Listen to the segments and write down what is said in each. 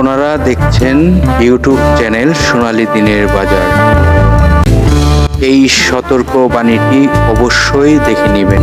আপনারা দেখছেন YouTube channel সোনালী দিনের বাজার। এই সতর্ক বাণীটি অবশ্যই দেখে নেবেন।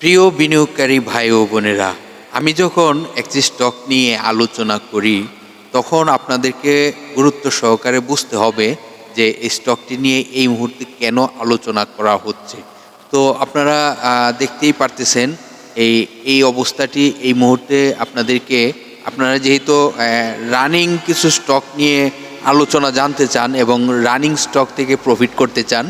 প্রিয় বিনিয়োগকারী ভাই ও বোনেরা, আমি যখন একটি স্টক নিয়ে আলোচনা করি, তখন আপনাদেরকে গুরুত্ব সহকারে বুঝতে হবে যে এই স্টকটি নিয়ে এই মুহূর্তে কেন আলোচনা করা হচ্ছে। তো আপনারা দেখতেই পারতেছেন এই এই অবস্থাটি এই মুহূর্তে আপনাদেরকে, আপনারা যেহেতু রানিং কিছু স্টক নিয়ে আলোচনা জানতে চান এবং রানিং স্টক থেকে প্রফিট করতে চান,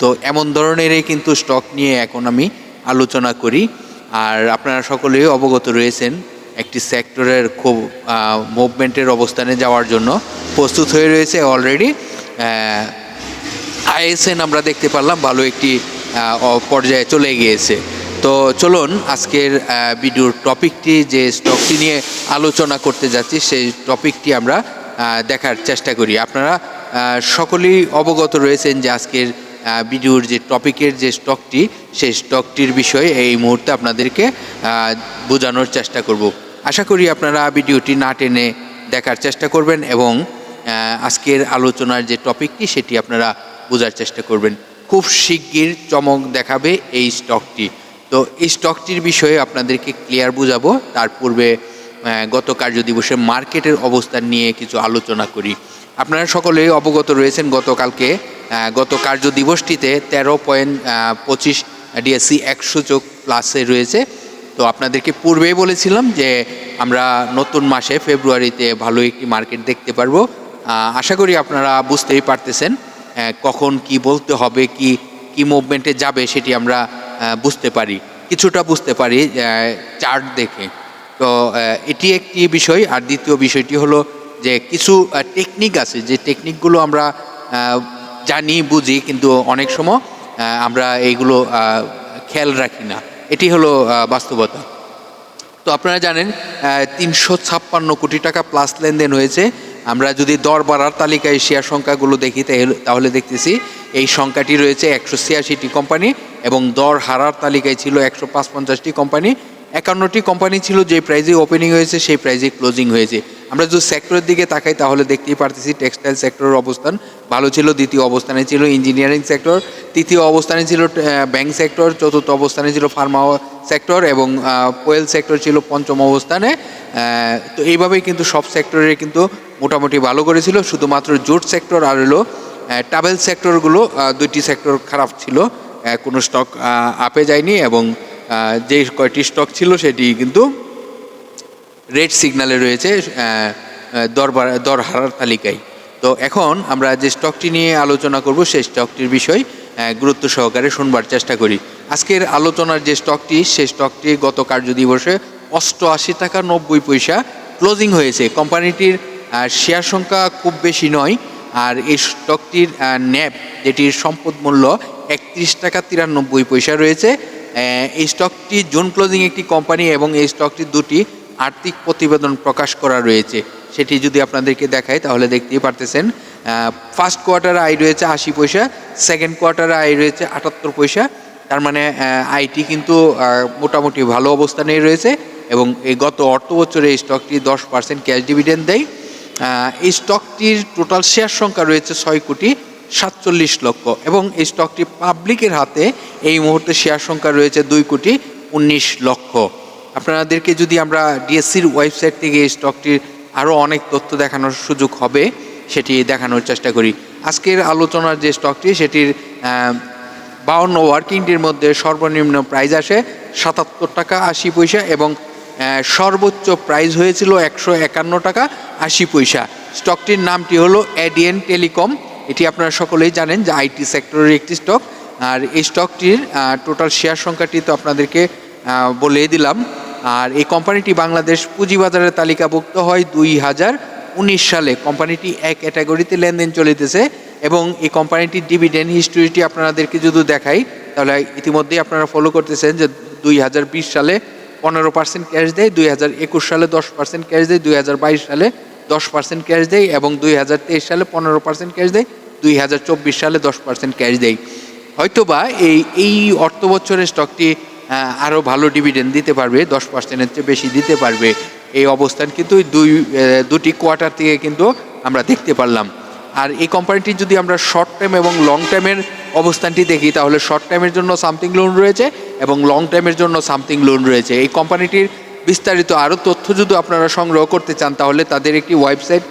তো এমন ধরনেরই কিন্তু স্টক নিয়ে এখন আমি আলোচনা করি। আর আপনারা সকলেই অবগত রয়েছেন একটি সেক্টরের খুব মুভমেন্টের অবস্থানে যাওয়ার জন্য প্রস্তুত হয়ে রয়েছে অলরেডি আইএসএন আমরা দেখতে পারলাম, ভালো একটি পর্যায়ে চলে গিয়েছে। তো চলুন আজকের ভিডিওর টপিকটি, যে স্টকটি নিয়ে আলোচনা করতে যাচ্ছি, সেই টপিকটি আমরা দেখার চেষ্টা করি। আপনারা সকলেই অবগত রয়েছেন যে আজকের ভিডিওর যে টপিকের যে স্টকটি সেই স্টকটির বিষয়ে এই মুহূর্তে আপনাদেরকে বোঝানোর চেষ্টা করব। আশা করি আপনারা ভিডিওটি না টেনে দেখার চেষ্টা করবেন এবং আজকের আলোচনার যে টপিকটি, সেটি আপনারা বোঝার চেষ্টা করবেন। খুব শিগগির চমক দেখাবে এই স্টকটি তো এই স্টকটির বিষয়ে আপনাদেরকে ক্লিয়ার বুঝাবো। তার পূর্বে গত কার্য দিবসে মার্কেটের অবস্থান নিয়ে কিছু আলোচনা করি। আপনারা সকলেই অবগত রয়েছেন গতকালকে গত কার্য দিবসটিতে তেরো পয়েন্ট পঁচিশ ডিএসসি একশো চোখ প্লাসে রয়েছে। তো আপনাদেরকে পূর্বেই বলেছিলাম যে আমরা নতুন মাসে ফেব্রুয়ারিতে ভালো একটি মার্কেট দেখতে পারব। আশা করি আপনারা বুঝতেই পারতেছেন। কখন কি বলতে হবে, কি কি মুভমেন্টে যাবে সেটি আমরা বুঝতে পারি। কিছুটা বুঝতে পারি চার্ট দেখে। তো এটি একটি বিষয়। আর দ্বিতীয় বিষয়টি হলো যে কিছু টেকনিক আছে। যে টেকনিকগুলো আমরা জানি, বুঝি, কিন্তু অনেক সময় আমরা এইগুলো খেয়াল রাখি না। এটি হলো বাস্তবতা। তো আপনারা জানেন তিনশো ছাপ্পান্ন কোটি টাকা প্লাস লেনদেন হয়েছে। আমরা যদি দর বাড়ার তালিকায় শেয়ার সংখ্যাগুলো দেখি, তাহলে- দেখতেছি এই সংখ্যাটি রয়েছে একশো ছিয়াশিটি কোম্পানি এবং দর হারার তালিকায় ছিল একশো পাঁচ পঞ্চাশটি কোম্পানি একান্নটি কোম্পানি ছিল যে প্রাইজে ওপেনিং হয়েছে, সেই প্রাইজে ক্লোজিং হয়েছে। আমরা যদি সেক্টরের দিকে তাকাই, তাহলে দেখতেই পারতেছি টেক্সটাইল সেক্টরের অবস্থান ভালো ছিল, দ্বিতীয় অবস্থানে ছিল ইঞ্জিনিয়ারিং সেক্টর তৃতীয় অবস্থানে ছিল ব্যাংক সেক্টর চতুর্থ অবস্থানে ছিল ফার্মা সেক্টর এবং কোয়েল সেক্টর ছিল পঞ্চম অবস্থানে। তো এইভাবেই কিন্তু সব সেক্টরে কিন্তু মোটামুটি ভালো করেছিল, শুধুমাত্র জুট সেক্টর আর হলো ট্রাভেল সেক্টরগুলো দুইটি সেক্টর খারাপ ছিল। কোনো স্টক আপে যায়নি এবং যে কয়টি স্টক ছিল সেটি কিন্তু রেড সিগনালে রয়েছে আহ, দর হারার তালিকায়। তো এখন আমরা যে স্টকটি নিয়ে আলোচনা করব সেই স্টকটির বিষয় গুরুত্ব সহকারে শুনবার চেষ্টা করি। আজকের আলোচনার যে স্টকটি সেই স্টকটি গত কার্য দিবসে অষ্টআশি টাকা নব্বই পয়সা ক্লোজিং হয়েছে। কোম্পানিটির শেয়ার সংখ্যা খুব বেশি নয় আর এই স্টকটির ন্যাপ যেটির সম্পদ মূল্য একত্রিশ টাকা তিরানব্বই পয়সা রয়েছে এই স্টকটি জোন ক্লোজিং একটি কোম্পানি এবং এই স্টকটি দুটি আর্থিক প্রতিবেদন প্রকাশ করা রয়েছে। সেটি যদি আপনাদেরকে দেখাই, তাহলে দেখতেই পারতেছেন ফার্স্ট কোয়ার্টারে আয় রয়েছে আশি পয়সা সেকেন্ড কোয়ার্টারে আয় রয়েছে আটাত্তর পয়সা। তার মানে আইটি কিন্তু মোটামুটি ভালো অবস্থানেই রয়েছে এবং এই গত অর্থ বছরে এই স্টকটি দশ পার্সেন্ট ক্যাশ ডিভিডেন্ড দেয়। এই স্টকটির টোটাল শেয়ার সংখ্যা রয়েছে ছয় কোটি সাতচল্লিশ লক্ষ এবং এই স্টকটি পাবলিকের হাতে এই মুহূর্তে শেয়ার সংখ্যা রয়েছে দুই কোটি উনিশ লক্ষ। আপনাদেরকে যদি আমরা ডিএসসির ওয়েবসাইট থেকে এই স্টকটির আরও অনেক তথ্য দেখানোর সুযোগ হবে, সেটি দেখানোর চেষ্টা করি। আজকের আলোচনার যে স্টকটি সেটির বাউন্ন ওয়ার্কিং ডের মধ্যে সর্বনিম্ন প্রাইস আসে সাতাত্তর টাকা আশি পয়সা এবং সর্বোচ্চ প্রাইস হয়েছিল একশো একান্ন টাকা আশি পয়সা। স্টকটির নামটি হলো এডিএন টেলিকম এটি আপনারা সকলেই জানেন যে আইটি সেক্টরের একটি স্টক আর এই স্টকটির টোটাল শেয়ার সংখ্যাটি তো আপনাদেরকে বলে দিলাম। আর এই কোম্পানিটি বাংলাদেশ পুঁজিবাজারের তালিকাভুক্ত হয় দুই হাজার উনিশ সালে। কোম্পানিটি এক ক্যাটাগরিতে লেনদেন চলিতেছে এবং এই কোম্পানিটির ডিভিডেন্ড হিস্টোরিটি আপনাদেরকে যদি দেখাই, তাহলে ইতিমধ্যেই আপনারা ফলো করতেছেন যে দুই হাজার বিশ সালে পনেরো পার্সেন্ট ক্যাশ দেয়, দুই হাজার একুশ সালে দশ পার্সেন্ট ক্যাশ দেয়, দুই হাজার বাইশ সালে দশ পার্সেন্ট ক্যাশ দেয় এবং দুই হাজার তেইশ সালে পনেরো পার্সেন্ট ক্যাশ দেয়, দুই হাজার চব্বিশ সালে দশ পার্সেন্ট ক্যাশ দেয়। হয়তোবা এই এই অর্থ বছরের স্টকটি আরও ভালো ডিভিডেন্ড দিতে পারবে, দশ পার্সেন্টের চেয়ে বেশি দিতে পারবে। এই অবস্থান কিন্তু দুই দুটি কোয়ার্টার থেকে কিন্তু আমরা দেখতে পারলাম। আর এই কোম্পানিটির যদি আমরা শর্ট টাইম এবং লং টাইমের অবস্থানটি দেখি, তাহলে শর্ট টাইমের জন্য সামথিং লোন রয়েছে এবং লং টাইমের জন্য সামথিং লোন রয়েছে। এই কোম্পানিটির বিস্তারিত আরও তথ্য যদি আপনারা সংগ্রহ করতে চান, তাহলে তাদের একটি ওয়েবসাইট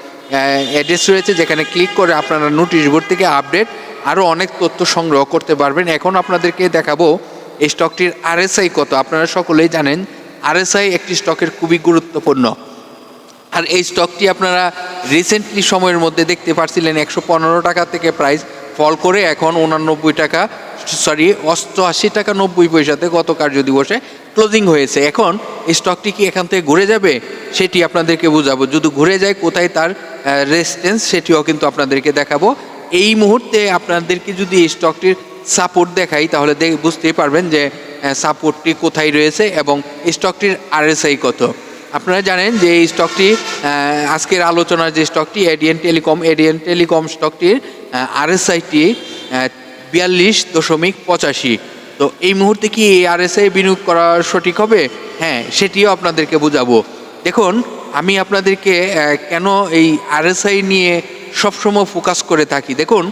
অ্যাড্রেস রয়েছে, যেখানে ক্লিক করে আপনারা নোটিশ বোর্ড থেকে আপডেট আরও অনেক তথ্য সংগ্রহ করতে পারবেন। এখন আপনাদেরকে দেখাবো এই স্টকটির আরএসআই কত? আপনারা সকলেই জানেন, আরএসআই একটি স্টকের খুবই গুরুত্বপূর্ণ। আর এই স্টকটি আপনারা রিসেন্টলি সময়ের মধ্যে দেখতে পাচ্ছিলেন একশো পনেরো টাকা থেকে প্রাইস ফল করে এখন উনানব্বই টাকা, সরি, অষ্টআশি টাকা নব্বই পয়সাতে গতকাল যদি বসে ক্লোজিং হয়েছে। এখন এই স্টকটি কি এখান থেকে ঘুরে যাবে? সেটি আপনাদেরকে বোঝাবো। যদি ঘুরে যায়, কোথায় তার রেজিস্ট্যান্স সেটিও কিন্তু আপনাদেরকে দেখাবো। এই মুহূর্তে আপনাদেরকে যদি এই স্টকটির সাপোর্ট দেখাই, তাহলে দেখ- বুঝতেই পারবেন যে সাপোর্টটি কোথায় রয়েছে এবং স্টকটির আরএসআই কত। আপনারা জানেন যে এই স্টকটি আজকের আলোচনার যে স্টকটি এডিএন টেলিকম এডিএন টেলিকম স্টকটির আরএসআইটি বিয়াল্লিশ দশমিক পঁচাশি। তো এই মুহূর্তে কি এই আরএসআই বিনিয়োগ করা সঠিক হবে? হ্যাঁ সেটিও আপনাদেরকে বোঝাবো। দেখুন, আমি আপনাদেরকে কেন এই আরএসআই নিয়ে সবসময় ফোকাস করে থাকি? দেখুন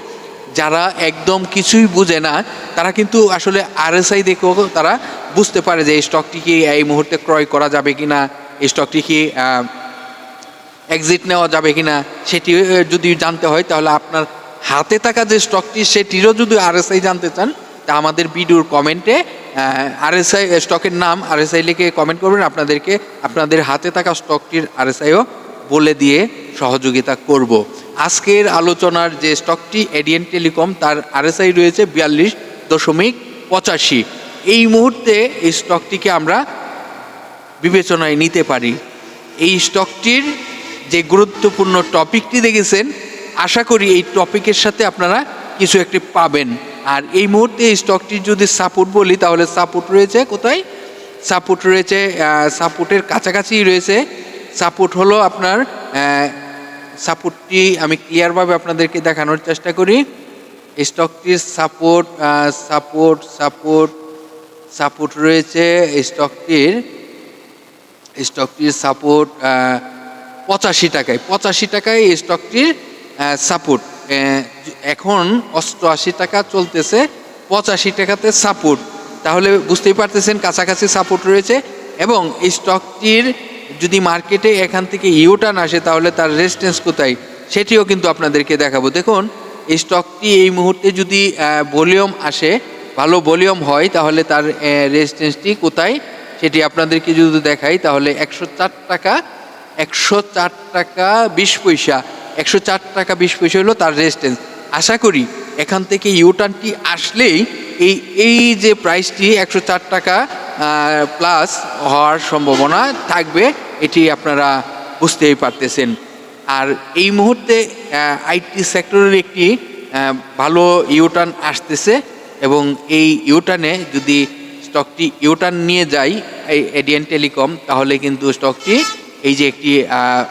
যারা একদম কিছুই বুঝে না, তারা কিন্তু আসলে আরএসআই দেখেও তারা বুঝতে পারে যে এই স্টকটি কি এই মুহূর্তে ক্রয় করা যাবে কি না এই স্টকটি কি এক্সিট নেওয়া যাবে কি না সেটি যদি জানতে হয় তাহলে আপনার হাতে থাকা যে স্টকটি সেটিরও যদি আরএসআই জানতে চান, তা আমাদের ভিডিওর কমেন্টে আরএসআই স্টকের নাম আরএসআই লিখে কমেন্ট করবেন। আপনাদেরকে, আপনাদের হাতে থাকা স্টকটির আরএসআইও বলে দিয়ে সহযোগিতা করব। আজকের আলোচনার যে স্টকটি এডিএন টেলিকম, তার আরএসআই রয়েছে বিয়াল্লিশ দশমিক পঁচাশি। এই মুহূর্তে এই স্টকটিকে আমরা বিবেচনায় নিতে পারি। এই স্টকটির যে গুরুত্বপূর্ণ টপিকটি দেখেছেন, আশা করি এই টপিকের সাথে আপনারা কিছু একটি পাবেন। আর এই মুহূর্তে এই স্টকটির যদি সাপোর্ট বলি, তাহলে সাপোর্ট রয়েছে কোথায়? সাপোর্ট রয়েছে সাপোর্টের কাছাকাছি রয়েছে সাপোর্ট হলো আপনার সাপোর্টটি আমি ক্লিয়ারভাবে আপনাদেরকে দেখানোর চেষ্টা করি। স্টকটির সাপোর্ট সাপোর্ট সাপোর্ট সাপোর্ট রয়েছে স্টকটির। স্টকটির সাপোর্ট পঁচাশি টাকায় পঁচাশি টাকায় এই স্টকটির সাপোর্ট। এখন অষ্টআশি টাকা চলতেছে, পঁচাশি টাকাতে সাপোর্ট। তাহলে বুঝতেই পারতেছেন কাছাকাছি সাপোর্ট রয়েছে এবং এই স্টকটির যদি মার্কেটে এখান থেকে ইউটার্ন আসে, তাহলে তার রেজিস্ট্যান্স কোথায়? সেটিও কিন্তু আপনাদেরকে দেখাবো। দেখুন, এই স্টকটি এই মুহূর্তে যদি ভলিউম আসে, ভালো ভলিউম হয়, তাহলে তার রেজিস্ট্যান্সটি কোথায়? সেটি আপনাদেরকে যদি দেখাই, তাহলে একশো চার টাকা, একশো চার টাকা বিশ পয়সা, একশো চার টাকা বিশ পয়সা হলো তার রেজিস্ট্যান্স আশা করি এখান থেকে ইউটার্নটি আসলেই এই এই যে প্রাইসটি একশো চার টাকা প্লাস হওয়ার সম্ভাবনা থাকবে, এটি আপনারা বুঝতেই পারতেছেন। আর এই মুহূর্তে আইটি সেক্টরের একটি ভালো ইউটার্ন আসতেছে এবং এই ইউটার্নে যদি স্টকটি ইউটার্ন নিয়ে যাই, এই এডিয়ান টেলিকম তাহলে কিন্তু স্টকটি এই যে একটি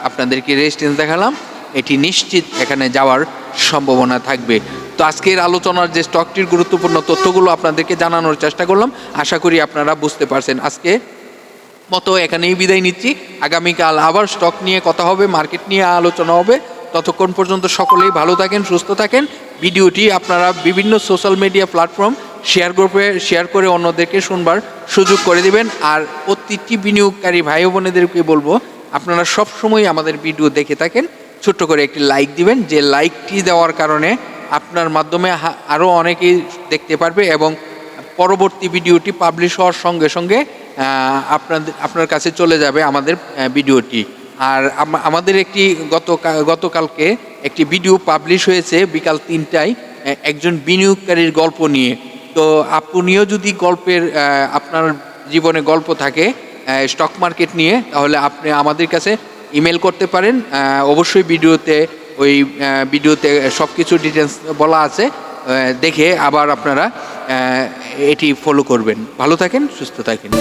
আপনাদেরকে রেজিস্ট্যান্স দেখালাম। এটি নিশ্চিত এখানে যাওয়ার সম্ভাবনা থাকবে। তো আজকের আলোচনার যে স্টকটির গুরুত্বপূর্ণ তথ্যগুলো আপনাদেরকে জানানোর চেষ্টা করলাম, আশা করি আপনারা বুঝতে পারছেন। আজকে মতো এখানেই বিদায় নিচ্ছি। আগামীকাল আবার স্টক নিয়ে কথা হবে, মার্কেট নিয়ে আলোচনা হবে। ততক্ষণ পর্যন্ত সকলেই ভালো থাকেন, সুস্থ থাকেন। ভিডিওটি আপনারা বিভিন্ন সোশ্যাল মিডিয়া প্ল্যাটফর্ম শেয়ার গ্রুপে শেয়ার করে অন্যদেরকে শুনবার সুযোগ করে দিবেন। আর প্রতিটি বিনিয়োগকারী ভাই বোনেদেরকে বলব, আপনারা সব সময় আমাদের ভিডিও দেখে থাকেন। ছোট্ট করে একটি লাইক দিবেন। যে লাইকটি দেওয়ার কারণে আপনার মাধ্যমে আরও অনেকেই দেখতে পারবে এবং পরবর্তী ভিডিওটি পাবলিশ হওয়ার সঙ্গে সঙ্গে আপনাদের আপনার কাছে চলে যাবে আমাদের ভিডিওটি। আর আমাদের একটি গত গতকালকে একটি ভিডিও পাবলিশ হয়েছে বিকাল তিনটায় একজন বিনিয়োগকারীর গল্প নিয়ে। তো আপনিও যদি গল্পের আপনার জীবনে গল্প থাকে স্টক মার্কেট নিয়ে, তাহলে আপনি আমাদের কাছে ইমেল করতে পারেন। অবশ্যই ভিডিওতে ওই ভিডিওতে সব কিছু ডিটেলস বলা আছে। দেখে আবার আপনারা এটি ফলো করবেন। ভালো থাকেন, সুস্থ থাকেন।